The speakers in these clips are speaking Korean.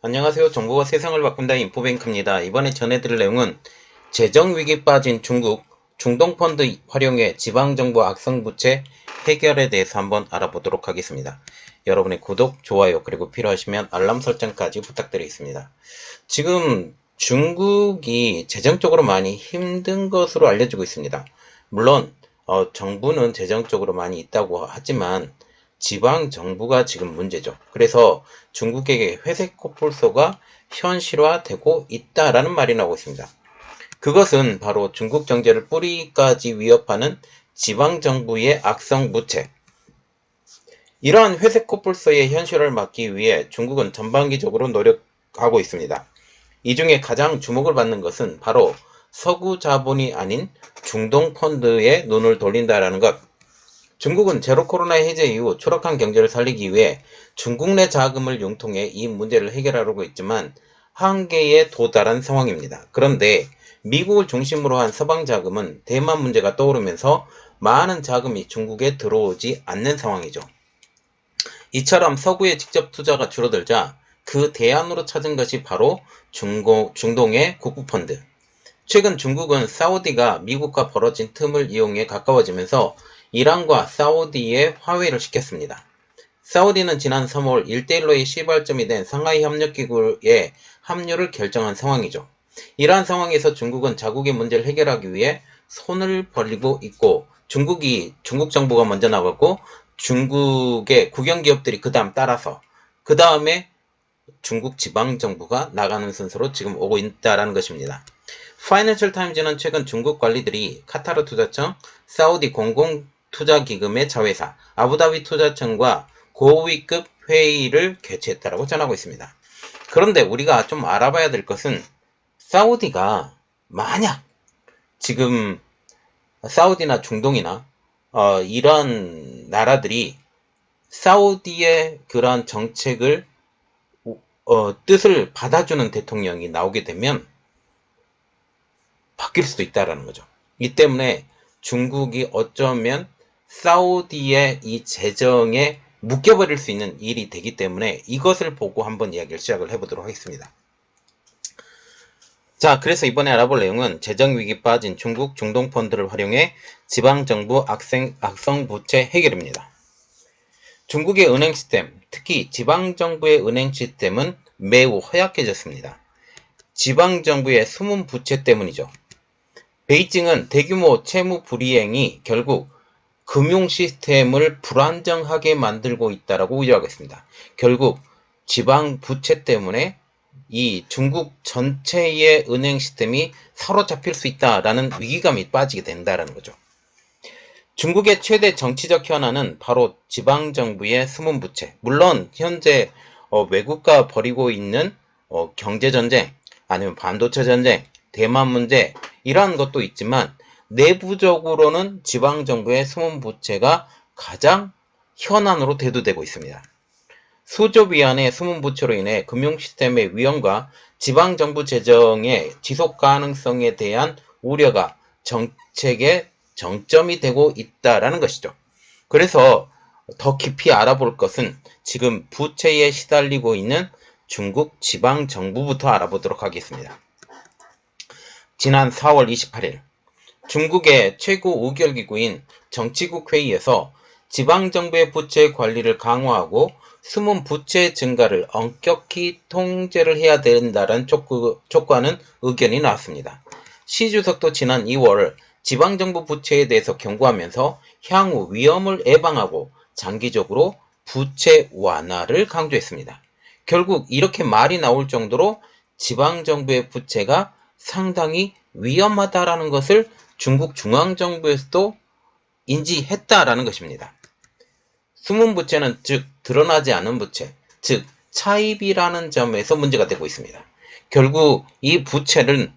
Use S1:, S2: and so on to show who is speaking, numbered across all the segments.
S1: 안녕하세요. 정보가 세상을 바꾼다 인포뱅크입니다. 이번에 전해드릴 내용은 재정위기 빠진 중국 중동펀드 활용해 지방정부 악성부채 해결에 대해서 한번 알아보도록 하겠습니다. 여러분의 구독, 좋아요, 그리고 필요하시면 알람 설정까지 부탁드리겠습니다. 지금 중국이 재정적으로 많이 힘든 것으로 알려지고 있습니다. 물론 어, 정부는 재정적으로 많이 있다고 하지만 지방 정부가 지금 문제죠. 그래서 중국에게 회색 코뿔소가 현실화되고 있다라는 말이 나오고 있습니다. 그것은 바로 중국 경제를 뿌리까지 위협하는 지방 정부의 악성 무채. 이러한 회색 코뿔소의 현실을 막기 위해 중국은 전반기적으로 노력하고 있습니다. 이 중에 가장 주목을 받는 것은 바로 서구 자본이 아닌 중동 펀드에 눈을 돌린다라는 것. 중국은 제로 코로나 해제 이후 추락한 경제를 살리기 위해 중국 내 자금을 융통해 이 문제를 해결하려고 했지만 한계에 도달한 상황입니다. 그런데 미국을 중심으로 한 서방 자금은 대만 문제가 떠오르면서 많은 자금이 중국에 들어오지 않는 상황이죠. 이처럼 서구의 직접 투자가 줄어들자 그 대안으로 찾은 것이 바로 중고, 중동의 국부펀드. 최근 중국은 사우디가 미국과 벌어진 틈을 이용해 가까워지면서 이란과 사우디의 화해를 시켰습니다. 사우디는 지난 3월 1대1로의 시발점이 된 상하이 협력기구에 합류를 결정한 상황이죠. 이러한 상황에서 중국은 자국의 문제를 해결하기 위해 손을 벌리고 있고 중국이 중국 정부가 먼저 나갔고 중국의 국영 기업들이 그 다음 따라서 그 다음에 중국 지방 정부가 나가는 순서로 지금 오고 있다는 것입니다. 파이낸셜 타임즈는 최근 중국 관리들이 카타르 투자청, 사우디 공공 투자기금의 자회사, 아부다비 투자청과 고위급 회의를 개최했다고 전하고 있습니다. 그런데 우리가 좀 알아봐야 될 것은 사우디가 만약 지금 사우디나 중동이나 어, 이런 나라들이 사우디의 그러한 정책을 어, 뜻을 받아주는 대통령이 나오게 되면 바뀔 수도 있다라는 거죠. 이 때문에 중국이 어쩌면 사우디의 이 재정에 묶여버릴 수 있는 일이 되기 때문에 이것을 보고 한번 이야기를 시작을 해보도록 하겠습니다. 자, 그래서 이번에 알아볼 내용은 재정위기 빠진 중국 중동펀드를 활용해 지방정부 악생, 악성부채 해결입니다. 중국의 은행 시스템, 특히 지방정부의 은행 시스템은 매우 허약해졌습니다. 지방정부의 숨은 부채 때문이죠. 베이징은 대규모 채무 불이행이 결국 금융 시스템을 불안정하게 만들고 있다라고 우려하겠습니다. 결국 지방 부채 때문에 이 중국 전체의 은행 시스템이 사로잡힐 수 있다라는 위기감이 빠지게 된다라는 거죠. 중국의 최대 정치적 현안은 바로 지방 정부의 숨은 부채. 물론 현재 어, 외국과 벌이고 있는 어, 경제 전쟁, 아니면 반도체 전쟁, 대만 문제 이러한 것도 있지만 내부적으로는 지방 정부의 숨은 부채가 가장 현안으로 대두되고 있습니다. 수조 위안의 숨은 부채로 인해 금융 시스템의 위험과 지방 정부 재정의 지속 가능성에 대한 우려가 정책의 정점이 되고 있다라는 것이죠. 그래서 더 깊이 알아볼 것은 지금 부채에 시달리고 있는 중국 지방 정부부터 알아보도록 하겠습니다. 지난 4월 28일 중국의 최고 의결기구인 정치국 회의에서 지방정부의 부채 관리를 강화하고 숨은 부채 증가를 엄격히 통제를 해야 된다는 촉구, 촉구하는 의견이 나왔습니다. 시 주석도 지난 2월 지방정부 부채에 대해서 경고하면서 향후 위험을 예방하고 장기적으로 부채 완화를 강조했습니다. 결국 이렇게 말이 나올 정도로 지방정부의 부채가 상당히 위험하다라는 것을 중국 중앙정부에서도 인지했다라는 것입니다. 숨은 부채는 즉 드러나지 않은 부채, 즉 차입이라는 점에서 문제가 되고 있습니다. 결국 이 부채는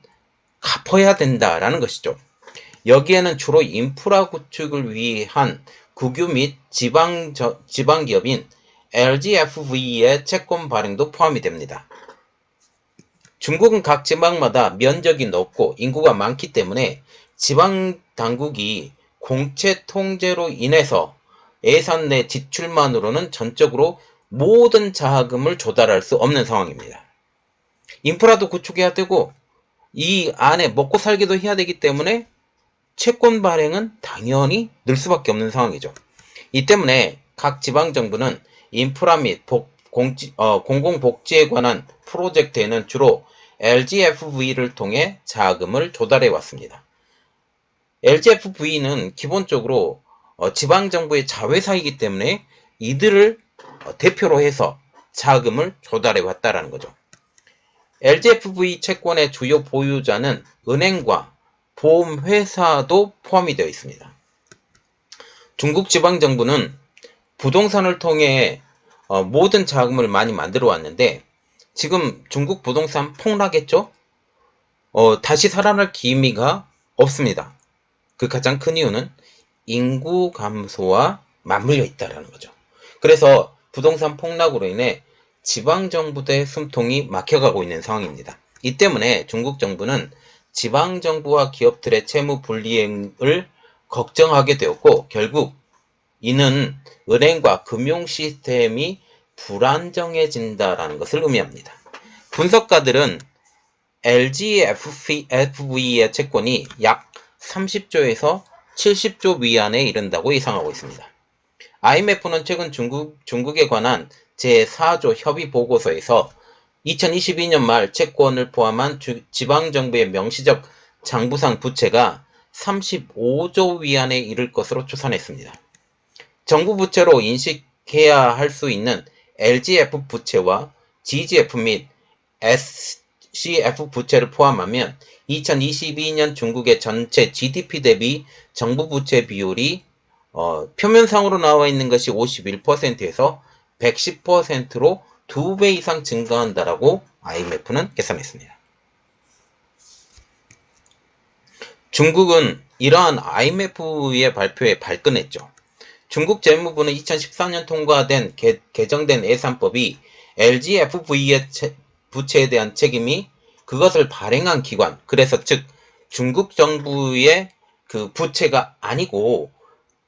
S1: 갚아야 된다라는 것이죠. 여기에는 주로 인프라 구축을 위한 국유 및 지방, 지방 기업인 LGFV의 채권 발행도 포함이 됩니다. 중국은 각 지방마다 면적이 높고 인구가 많기 때문에 지방 당국이 공채 통제로 인해서 예산 내 지출만으로는 전적으로 모든 자금을 조달할 수 없는 상황입니다. 인프라도 구축해야 되고 이 안에 먹고 살기도 해야 되기 때문에 채권 발행은 당연히 늘 수밖에 없는 상황이죠. 이 때문에 각 지방 정부는 인프라 및 복, 공지, 어, 공공복지에 관한 프로젝트에는 주로 LGFV를 통해 자금을 조달해 왔습니다. LGFV는 기본적으로 어, 지방정부의 자회사이기 때문에 이들을 어, 대표로 해서 자금을 조달해 왔다라는 거죠. LGFV 채권의 주요 보유자는 은행과 보험회사도 포함이 되어 있습니다. 중국 지방정부는 부동산을 통해 어, 모든 자금을 많이 만들어 왔는데 지금 중국 부동산 폭락했죠? 어, 다시 살아날 기미가 없습니다. 그 가장 큰 이유는 인구 감소와 맞물려 있다는 거죠. 그래서 부동산 폭락으로 인해 지방 정부의 숨통이 막혀가고 있는 상황입니다. 이 때문에 중국 정부는 지방 정부와 기업들의 채무 불이행을 걱정하게 되었고 결국 이는 은행과 금융 시스템이 불안정해진다라는 것을 의미합니다. 분석가들은 LGFV의 채권이 약 30조에서 70조 위안에 이른다고 예상하고 있습니다. IMF는 최근 중국, 중국에 관한 제4조 협의 보고서에서 2022년 말 채권을 포함한 주, 지방정부의 명시적 장부상 부채가 35조 위안에 이를 것으로 추산했습니다. 정부 부채로 인식해야 할 수 있는 LGF 부채와 GGF 및 SCF 부채를 포함하면 2022년 중국의 전체 GDP 대비 정부 부채 비율이 어, 표면상으로 나와 있는 것이 51%에서 110%로 2배 이상 증가한다라고 IMF는 계산했습니다. 중국은 이러한 IMF의 발표에 발끈했죠. 중국 재무부는 2014년 통과된 개, 개정된 예산법이 LGFV의 채, 부채에 대한 책임이 그것을 발행한 기관, 그래서 즉 중국 정부의 그 부채가 아니고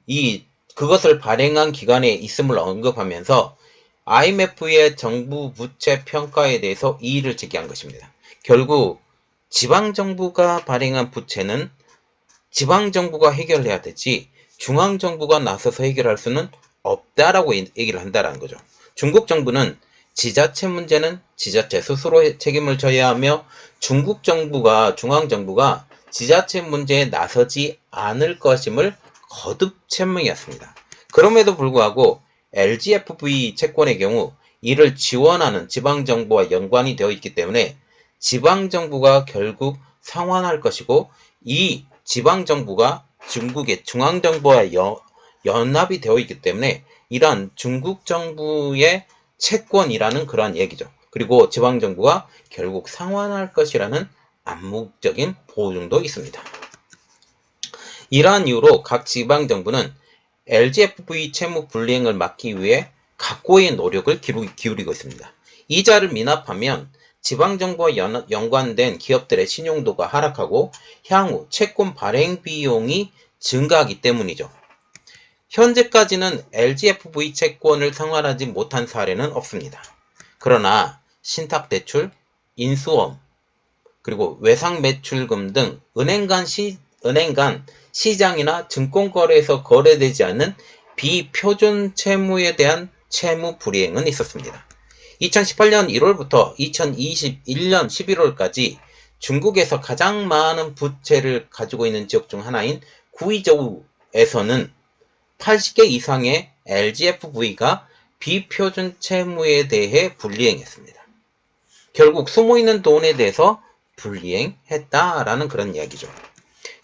S1: 이 그것을 발행한 기관에 있음을 언급하면서 IMF의 정부 부채 평가에 대해서 이의를 제기한 것입니다. 결국 지방 정부가 발행한 부채는 지방 정부가 해결해야 되지 중앙 정부가 나서서 해결할 수는 없다라고 얘기를 한다라는 거죠. 중국 정부는 지자체 문제는 지자체 스스로 책임을 져야 하며 중국 정부가 중앙 정부가 지자체 문제에 나서지 않을 것임을 거듭 천명이었습니다. 그럼에도 불구하고 LGFV 채권의 경우 이를 지원하는 지방 정부와 연관이 되어 있기 때문에 지방 정부가 결국 상환할 것이고 이 지방 정부가 중국의 중앙 정부와 여, 연합이 되어 있기 때문에 이러한 중국 정부의 채권이라는 그러한 얘기죠. 그리고 지방정부가 결국 상환할 것이라는 암묵적인 보증도 있습니다. 이러한 이유로 각 지방정부는 LGFV 채무 불이행을 막기 위해 각고의 노력을 기울이고 있습니다. 이자를 미납하면 지방정부와 연, 연관된 기업들의 신용도가 하락하고 향후 채권 발행 비용이 증가하기 때문이죠. 현재까지는 LGFV 채권을 상환하지 못한 사례는 없습니다. 그러나 신탁대출, 인수업, 그리고 외상 매출금 등 은행 간, 시, 은행 간 시장이나 증권거래에서 거래되지 않는 비표준 채무에 대한 채무 불이행은 있었습니다. 2018년 1월부터 2021년 11월까지 중국에서 가장 많은 부채를 가지고 있는 지역 중 하나인 구이저우에서는 80개 이상의 LGFV가 비표준 채무에 대해 불이행했습니다. 결국 숨어있는 돈에 대해서 불이행했다라는 그런 이야기죠.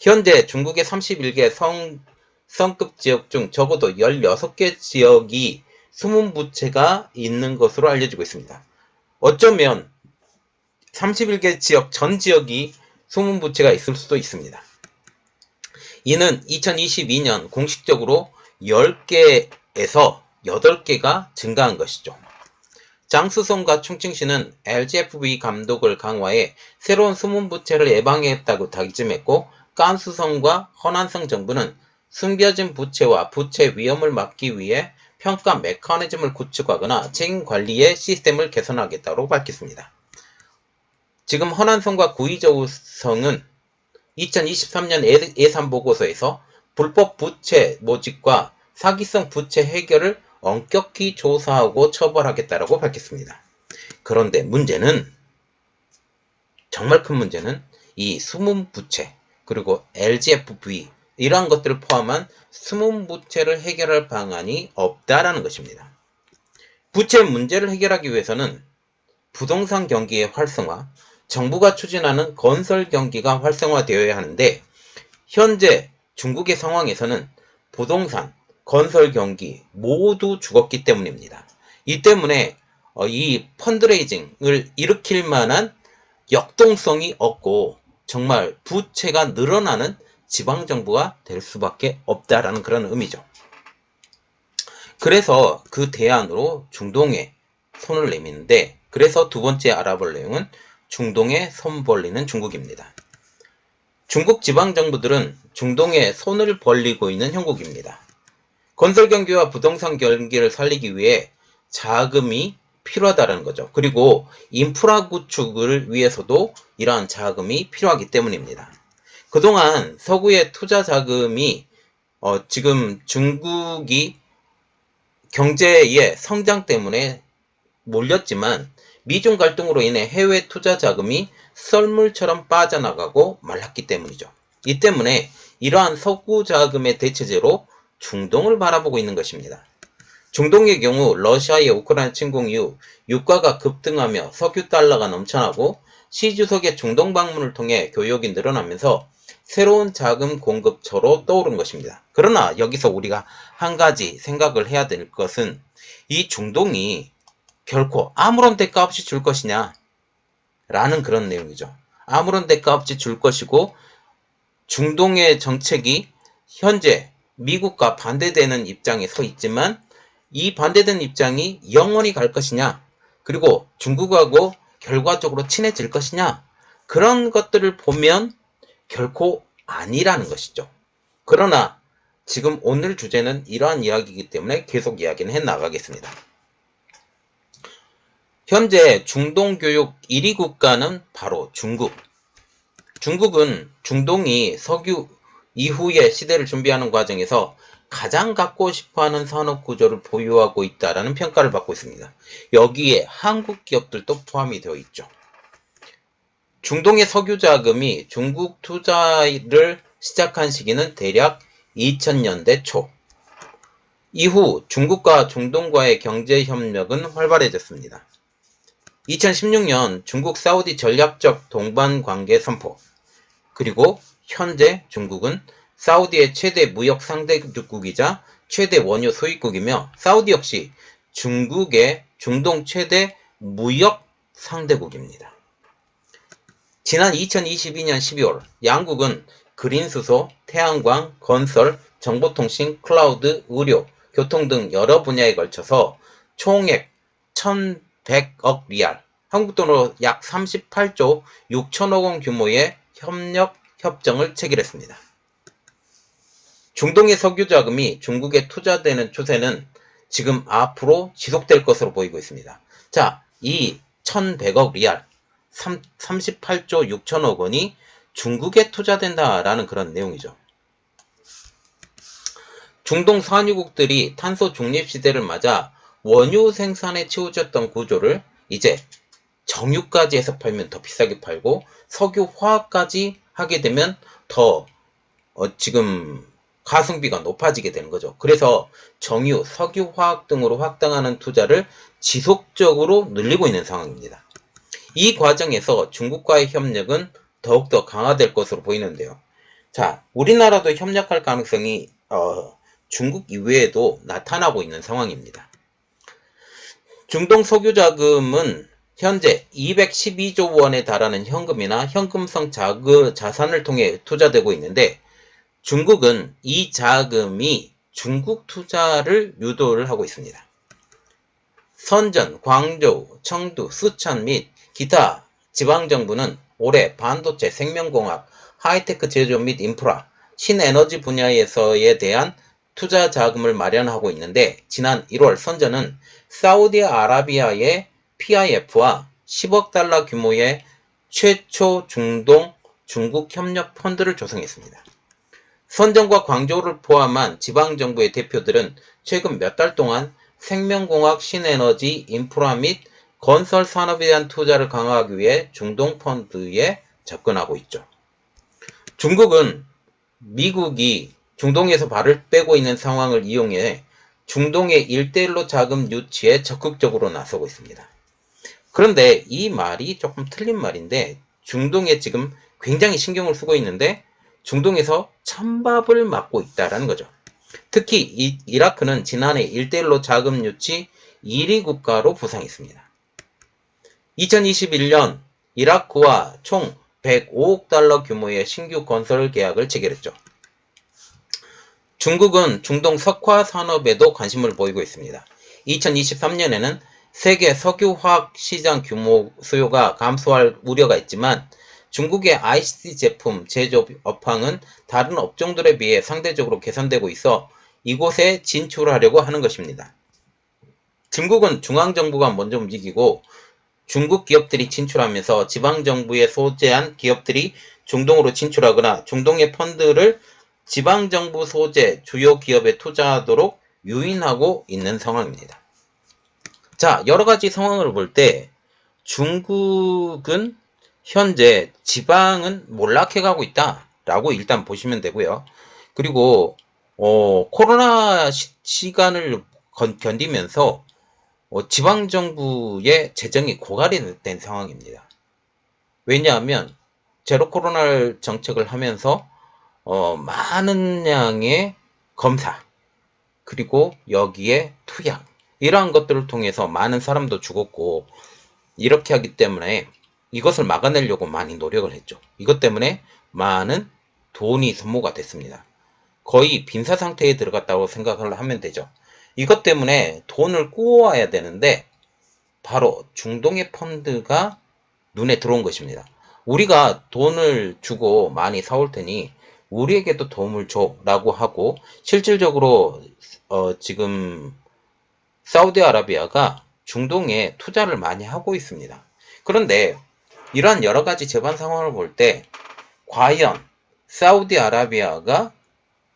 S1: 현재 중국의 31개 성, 성급 지역 중 적어도 16개 지역이 숨은 부채가 있는 것으로 알려지고 있습니다. 어쩌면 31개 지역 전 지역이 숨은 부채가 있을 수도 있습니다. 이는 2022년 공식적으로 10개에서 8개가 증가한 것이죠. 장수성과 충칭시는 LGFV 감독을 강화해 새로운 숨은 부채를 예방했다고 다짐했고 깐수성과 허난성 정부는 숨겨진 부채와 부채 위험을 막기 위해 평가 메커니즘을 구축하거나 책임 관리의 시스템을 개선하겠다고 밝혔습니다. 지금 허난성과 구의저우성은 2023년 예- 예산 보고서에서 불법 부채 모집과 사기성 부채 해결을 엄격히 조사하고 처벌하겠다라고 밝혔습니다. 그런데 문제는 정말 큰 문제는 이 숨은 부채 그리고 LGFV 이러한 것들을 포함한 숨은 부채를 해결할 방안이 없다라는 것입니다. 부채 문제를 해결하기 위해서는 부동산 경기의 활성화, 정부가 추진하는 건설 경기가 활성화되어야 하는데 현재 중국의 상황에서는 부동산, 건설 경기 모두 죽었기 때문입니다. 이 때문에 어, 이 펀드레이징을 일으킬 만한 역동성이 없고 정말 부채가 늘어나는 지방정부가 될 수밖에 없다라는 그런 의미죠. 그래서 그 대안으로 중동에 손을 내미는데 그래서 두 번째 알아볼 내용은 중동에 손 벌리는 중국입니다. 중국 지방 정부들은 중동에 손을 벌리고 있는 형국입니다. 건설 경기와 부동산 경기를 살리기 위해 자금이 필요하다는 거죠. 그리고 인프라 구축을 위해서도 이러한 자금이 필요하기 때문입니다. 그동안 서구의 투자 자금이 어, 지금 중국이 경제의 성장 때문에 몰렸지만 미중 갈등으로 인해 해외 투자 자금이 썰물처럼 빠져나가고 말랐기 때문이죠. 이 때문에 이러한 석구 자금의 대체제로 중동을 바라보고 있는 것입니다. 중동의 경우 러시아의 우크라이나 침공 이후 유가가 급등하며 석유 달러가 넘쳐나고 시 주석의 중동 방문을 통해 교역이 늘어나면서 새로운 자금 공급처로 떠오른 것입니다. 그러나 여기서 우리가 한 가지 생각을 해야 될 것은 이 중동이 결코 아무런 대가 없이 줄 것이냐 라는 그런 내용이죠. 아무런 대가 없이 줄 것이고 중동의 정책이 현재 미국과 반대되는 입장에 서 있지만 이 반대되는 입장이 영원히 갈 것이냐 그리고 중국하고 결과적으로 친해질 것이냐 그런 것들을 보면 결코 아니라는 것이죠. 그러나 지금 오늘 주제는 이러한 이야기이기 때문에 계속 이야기는 해 나가겠습니다. 현재 중동 교육 1위 국가는 바로 중국. 중국은 중동이 석유 이후의 시대를 준비하는 과정에서 가장 갖고 싶어하는 산업 구조를 보유하고 있다라는 평가를 받고 있습니다. 여기에 한국 기업들도 포함이 되어 있죠. 중동의 석유 자금이 중국 투자를 시작한 시기는 대략 2000년대 초. 이후 중국과 중동과의 경제 협력은 활발해졌습니다. 2016년 중국 사우디 전략적 동반 관계 선포. 그리고 현재 중국은 사우디의 최대 무역 상대국이자 최대 원유 수입국이며 사우디 역시 중국의 중동 최대 무역 상대국입니다. 지난 2022년 12월 양국은 그린수소, 태양광, 건설, 정보통신, 클라우드, 의료, 교통 등 여러 분야에 걸쳐서 총액 1,100억 리알, 한국 돈으로 약 38조 6천억 원 규모의 협력 협정을 체결했습니다. 중동의 석유 자금이 중국에 투자되는 추세는 지금 앞으로 지속될 것으로 보이고 있습니다. 자, 이 1100억 리알, 3, 38조 6천억 원이 중국에 투자된다라는 그런 내용이죠. 중동 산유국들이 탄소 중립 시대를 맞아 원유 생산에 치우쳤던 구조를 이제 정유까지 해서 팔면 더 비싸게 팔고 석유 화학까지 하게 되면 더 어, 지금 가성비가 높아지게 되는 거죠. 그래서 정유, 석유, 화학 등으로 확장하는 투자를 지속적으로 늘리고 있는 상황입니다. 이 과정에서 중국과의 협력은 더욱더 강화될 것으로 보이는데요. 자, 우리나라도 협력할 가능성이 어, 중국 이외에도 나타나고 있는 상황입니다. 중동 석유 자금은 현재 212조 원에 달하는 현금이나 현금성 자그, 자산을 통해 투자되고 있는데 중국은 이 자금이 중국 투자를 유도를 하고 있습니다. 선전, 광저우, 청두, 수천 및 기타 지방정부는 올해 반도체, 생명공학, 하이테크 제조 및 인프라, 신에너지 분야에서에 대한 투자 자금을 마련하고 있는데 지난 1월 선전은 사우디아라비아의 PIF와 10억 달러 규모의 최초 중동 중국 협력 펀드를 조성했습니다. 선정과 광저우를 포함한 지방정부의 대표들은 최근 몇 달 동안 생명공학, 신에너지, 인프라 및 건설 산업에 대한 투자를 강화하기 위해 중동 펀드에 접근하고 있죠. 중국은 미국이 중동에서 발을 빼고 있는 상황을 이용해 중동의 일대일로 자금 유치에 적극적으로 나서고 있습니다. 그런데 이 말이 조금 틀린 말인데 중동에 지금 굉장히 신경을 쓰고 있는데 중동에서 찬밥을 맞고 있다라는 거죠. 특히 이, 이라크는 지난해 1대1로 자금 유치 1위 국가로 부상했습니다. 2021년 이라크와 총 105억 달러 규모의 신규 건설 계약을 체결했죠. 중국은 중동 석화 산업에도 관심을 보이고 있습니다. 2023년에는 세계 석유화학 시장 규모 수요가 감소할 우려가 있지만 중국의 ICT 제품 제조업 업황은 다른 업종들에 비해 상대적으로 개선되고 있어 이곳에 진출하려고 하는 것입니다. 중국은 중앙정부가 먼저 움직이고 중국 기업들이 진출하면서 지방정부에 소재한 기업들이 중동으로 진출하거나 중동의 펀드를 지방정부 소재 주요 기업에 투자하도록 유인하고 있는 상황입니다. 자, 여러 가지 상황을 볼 때 중국은 현재 지방은 몰락해 가고 있다라고 일단 보시면 되고요. 그리고 어, 코로나 시, 간을 견디면서 어, 지방 정부의 재정이 고갈이 된 상황입니다. 왜냐하면 제로 코로나 정책을 하면서 어, 많은 양의 검사 그리고 여기에 투약 이러한 것들을 통해서 많은 사람도 죽었고 이렇게 하기 때문에 이것을 막아내려고 많이 노력을 했죠. 이것 때문에 많은 돈이 소모가 됐습니다. 거의 빈사 상태에 들어갔다고 생각을 하면 되죠. 이것 때문에 돈을 꾸어와야 되는데 바로 중동의 펀드가 눈에 들어온 것입니다. 우리가 돈을 주고 많이 사올 테니 우리에게도 도움을 줘라고 하고 실질적으로 어, 지금 사우디아라비아가 중동에 투자를 많이 하고 있습니다. 그런데 이러한 여러 가지 재반 상황을 볼 때 과연 사우디아라비아가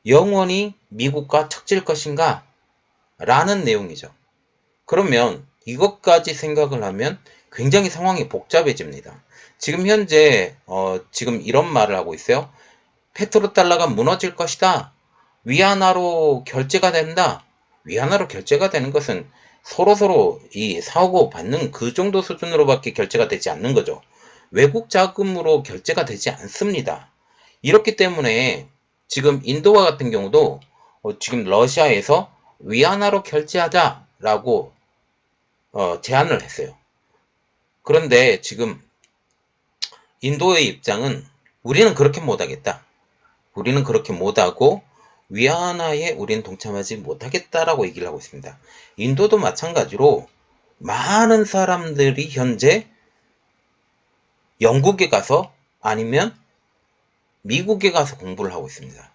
S1: 영원히 미국과 척질 것인가? 라는 내용이죠. 그러면 이것까지 생각을 하면 굉장히 상황이 복잡해집니다. 지금 현재 어, 지금 이런 말을 하고 있어요. 페트로 달러가 무너질 것이다. 위안화로 결제가 된다. 위안화로 결제가 되는 것은 서로서로 이 사고 받는 그 정도 수준으로밖에 결제가 되지 않는 거죠. 외국 자금으로 결제가 되지 않습니다. 이렇기 때문에 지금 인도와 같은 경우도 어, 지금 러시아에서 위안화로 결제하자라고 어, 제안을 했어요. 그런데 지금 인도의 입장은 우리는 그렇게 못하겠다. 우리는 그렇게 못하고 위안화에 우리는 동참하지 못하겠다라고 얘기를 하고 있습니다. 인도도 마찬가지로 많은 사람들이 현재 영국에 가서 아니면 미국에 가서 공부를 하고 있습니다.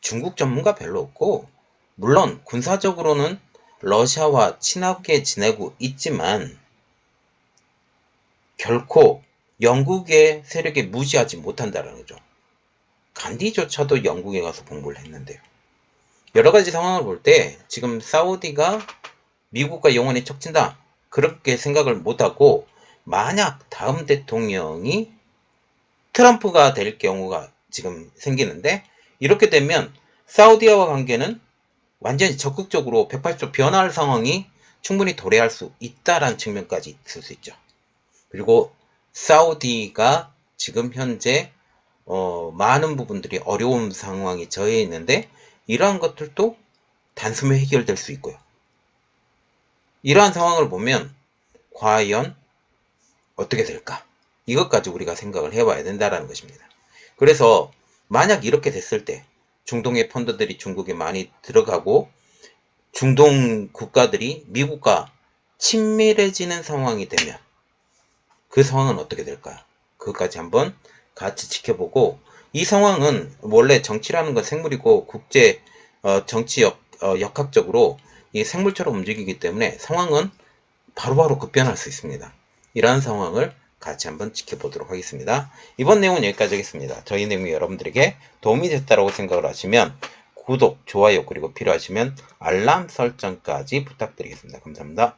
S1: 중국 전문가 별로 없고 물론 군사적으로는 러시아와 친하게 지내고 있지만 결코 영국의 세력에 무시하지 못한다는 거죠. 간디조차도 영국에 가서 공부를 했는데요. 여러 가지 상황을 볼 때 지금 사우디가 미국과 영원히 척진다 그렇게 생각을 못하고 만약 다음 대통령이 트럼프가 될 경우가 지금 생기는데 이렇게 되면 사우디아와 관계는 완전히 적극적으로 180도 변화할 상황이 충분히 도래할 수 있다라는 측면까지 있을 수 있죠. 그리고 사우디가 지금 현재 어, 많은 부분들이 어려운 상황에 처해 있는데 이러한 것들도 단숨에 해결될 수 있고요. 이러한 상황을 보면 과연 어떻게 될까? 이것까지 우리가 생각을 해봐야 된다는 것입니다. 그래서 만약 이렇게 됐을 때 중동의 펀드들이 중국에 많이 들어가고 중동 국가들이 미국과 친밀해지는 상황이 되면 그 상황은 어떻게 될까요? 그것까지 한번 같이 지켜보고 이 상황은 원래 정치라는 건 생물이고 국제 어, 정치 역, 어, 역학적으로 이 생물처럼 움직이기 때문에 상황은 바로바로 급변할 수 있습니다. 이러한 상황을 같이 한번 지켜보도록 하겠습니다. 이번 내용은 여기까지 하겠습니다. 저희 내용이 여러분들에게 도움이 됐다고 생각을 하시면 구독, 좋아요, 그리고 필요하시면 알람 설정까지 부탁드리겠습니다. 감사합니다.